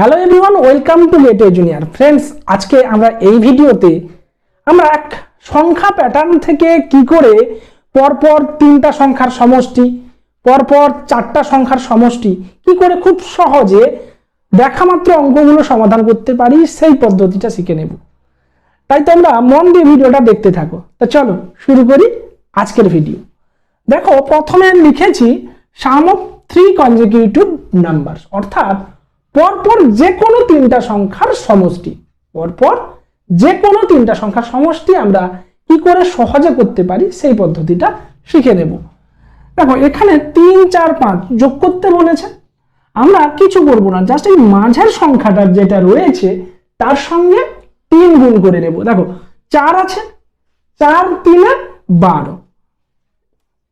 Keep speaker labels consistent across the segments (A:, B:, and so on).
A: Hello everyone welcome to gateway junior friends আজকে আমরা এই ভিডিওতে আমরা এক সংখ্যা প্যাটার্ন থেকে কি করে পরপর তিনটা সংখ্যার সমষ্টি, পরপর চারটা সংখ্যার সমষ্টি কি করে খুব সহজে দেখা মাত্র অঙ্কগুলো সমাধান করতে পারি সেই পদ্ধতিটা শিখে নেব। তাই তোমরা মন দিয়ে ভিডিওটা দেখতে থাকো। তো চলো শুরু করি আজকের ভিডিও। দেখো, প্রথমে লিখেছি sum of three consecutive number অর্থাৎ পরপর যে কোনো তিনটা সংখ্যার সমষ্টি, পরপর যে কোনো তিনটা সংখ্যার সমষ্টি আমরা কি করে সহজে করতে পারি সেই পদ্ধতিটা শিখে নেব। দেখো, এখানে তিন, চার, পাঁচ যোগ করতে বলেছে। আমরা কিছু করব না জাস্ট এই মাঝের সংখ্যাটা যেটা রয়েছে, তার সঙ্গে তিন গুণ করে নেব। দেখো, চার আছে, চার তিনে বারো।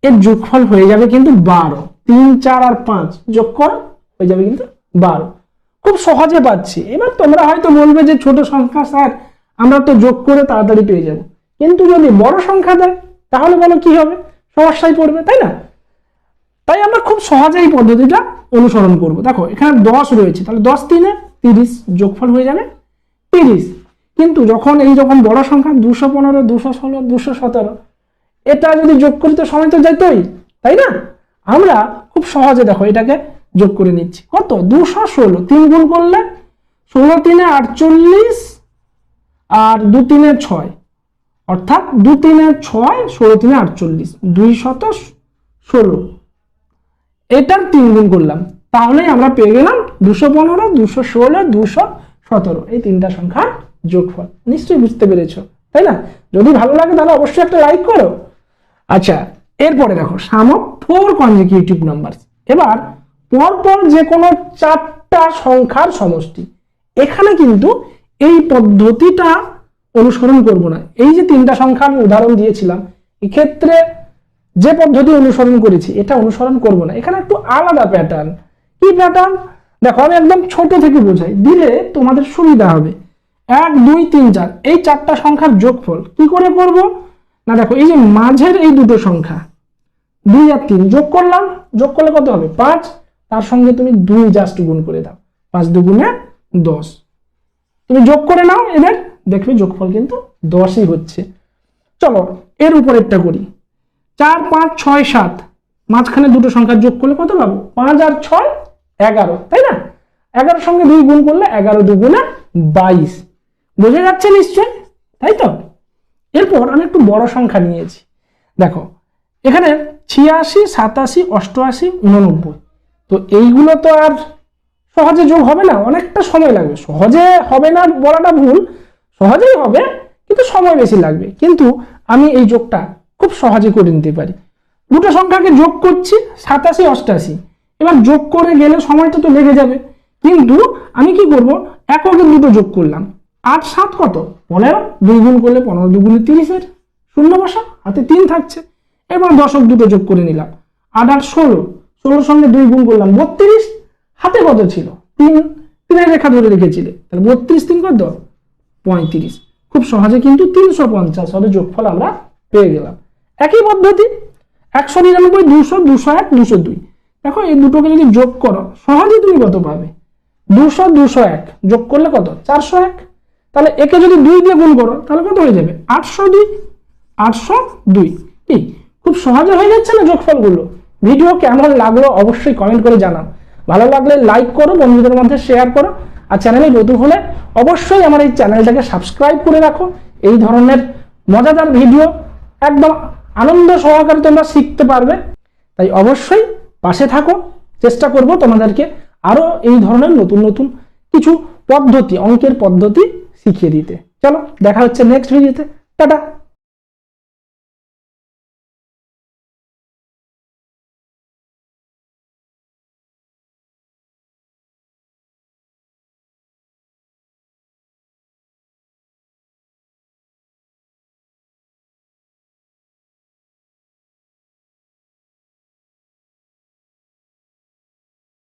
A: এর যোগফল হয়ে যাবে কিন্তু বারো। তিন, চার আর পাঁচ যোগ করো, হয়ে যাবে কিন্তু বারো। খুব সহজে পাচ্ছি। এবার তোমরা হয়তো বলবে যে ছোট সংখ্যা স্যার, আমরা তো যোগ করে তাড়াতাড়ি পেয়ে যাব। কিন্তু যদি বড় সংখ্যা দেয়, তাহলে বলো কি হবে? সমস্যায় পড়বে, তাই না? তাই আমরা খুব সহজে এই পদ্ধতিটা অনুসরণ করব। দেখো, এখানে দশ রয়েছে, তাহলে দশ তিনে তিরিশ যোগফল হয়ে যাবে তিরিশ। কিন্তু যখন এই যখন বড় সংখ্যা, দুশো পনেরো, দুশো ষোলো, দুশো সতেরো, এটা যদি যোগ করি তো সময় তো যাইতই তাই না? আমরা খুব সহজে দেখো এটাকে যোগ করে নিচ্ছি। কত? দুশো ষোলো। তিন গুণ করলে ষোলো তিনে আটচল্লিশ আর দু তিনে ছয়। অর্থাৎ দু তিনে ছয়, ষোলো তিনে আটচল্লিশ। দুই শত ষোলো। এটার তিন গুণ করলাম। তাহলেই আমরা পেয়ে গেলাম দুশো পনেরো, দুশো ষোলো, দুশো সতেরো। এই তিনটা সংখ্যার যোগফল। নিশ্চয়ই বুঝতে পেরেছ, তাই না? যদি ভালো লাগে তাহলে অবশ্যই একটা লাইক করো। আচ্ছা এরপরে দেখো সাম ফোর কনজিকিউটিভ নাম্বার এবার পরপর যে কোনো চারটা সংখ্যার সমষ্টি। এখানে কিন্তু এই পদ্ধতিটা অনুসরণ করব না। এই যে তিনটা সংখ্যা আমি উদাহরণ দিয়েছিলাম, এক্ষেত্রে যে পদ্ধতি অনুসরণ করেছি, এটা অনুসরণ করব না। এখানে একটু আলাদা প্যাটার্ন কি প্যাটার্ন দেখো, আমি একদম ছোট থেকে বোঝাই। দিলে তোমাদের সুবিধা হবে। এক, দুই, তিন, চার। এই চারটা সংখ্যার যোগফল কি করে করব? না, দেখো, এই যে মাঝের এই দুটো সংখ্যা, দুই আর তিন যোগ করলাম। যোগ করলে কত হবে? পাঁচ। তার সঙ্গে তুমি দুই জাস্ট গুণ করে দাও। পাঁচ দুগুণে দশ। তুমি যোগ করে নাও এদের, দেখবে যোগফল কিন্তু দশই হচ্ছে। চলো, এর উপরেরটা করি। চার, পাঁচ, ছয়, সাত। মাঝখানে দুটো সংখ্যা যোগ করলে কত পাবো? পাঁচ আর ছয়, এগারো, তাই না? এগারোর সঙ্গে দুই গুণ করলে এগারো দুগুণে বাইশ। বোঝা যাচ্ছে নিশ্চয় তাই তো? এরপর আমি একটু বড় সংখ্যা নিয়েছি। দেখো, এখানে ছিয়াশি, সাতাশি, অষ্টআশি উননব্বই তো এইগুলো তো আর সহজে যোগ হবে না, অনেকটা সময় লাগবে। সহজে হবে না বলাটা ভুল, সহজেই হবে, কিন্তু সময় বেশি লাগবে। কিন্তু আমি এই যোগটা খুব সহজে করে নিতে পারি। দুটো সংখ্যাকে যোগ করছি, সাতাশি, অষ্টাশি। এবার যোগ করে গেলে সময়টা তো লেগে যাবে। কিন্তু আমি কি করব? এককে দুটো যোগ করলাম। আট, সাত কত? পনেরো। দুই গুণ করলে পনেরো দুগুণে তিরিশের শূন্য বসা, হাতে তিন থাকছে। এবার দশক দুটো যোগ করে নিলাম। আট আট ষোলো ষোলোর সঙ্গে দুই গুণ করলাম বত্রিশ, হাতে কত ছিল? তিন। তিনের রেখা ধরে রেখেছিলে। তাহলে বত্রিশ তিন কত? পঁয়ত্রিশ। খুব সহজে কিন্তু তিনশো পঞ্চাশ হবে, যোগফল আমরা পেয়ে গেলাম। একই পদ্ধতি, একশো নিরানব্বই, দুশো দুশো এক, দুশো দুই। দেখো, এই দুটোকে যদি যোগ করো সহজেই তুমি কত পাবে? দুশো দুশো এক। যোগ করলে কত? চারশো এক। তাহলে একে যদি দুই দিয়ে গুণ করো, তাহলে কত হয়ে যাবে? আটশো দুই। আটশো দুই। কি? খুব সহজে হয়ে যাচ্ছে না যোগফলগুলো? ভিডিও কেমন লাগল অবশ্যই কমেন্ট করে জানাও। ভালো লাগলে লাইক করো, বন্ধুদের মধ্যে শেয়ার করো। আর চ্যানেলে নতুন হলে অবশ্যই আমার এই চ্যানেলটাকে সাবস্ক্রাইব করে রাখো। এই ধরনের মজাদার ভিডিও একদম আনন্দ সহকারে তোমরা শিখতে পারবে। তাই অবশ্যই পাশে থাকো, চেষ্টা করব তোমাদেরকে আরও এই ধরনের নতুন নতুন কিছু পদ্ধতি, অঙ্কের পদ্ধতি শিখিয়ে দিতে। চলো, দেখা হচ্ছে নেক্সট ভিডিওতে টাটা!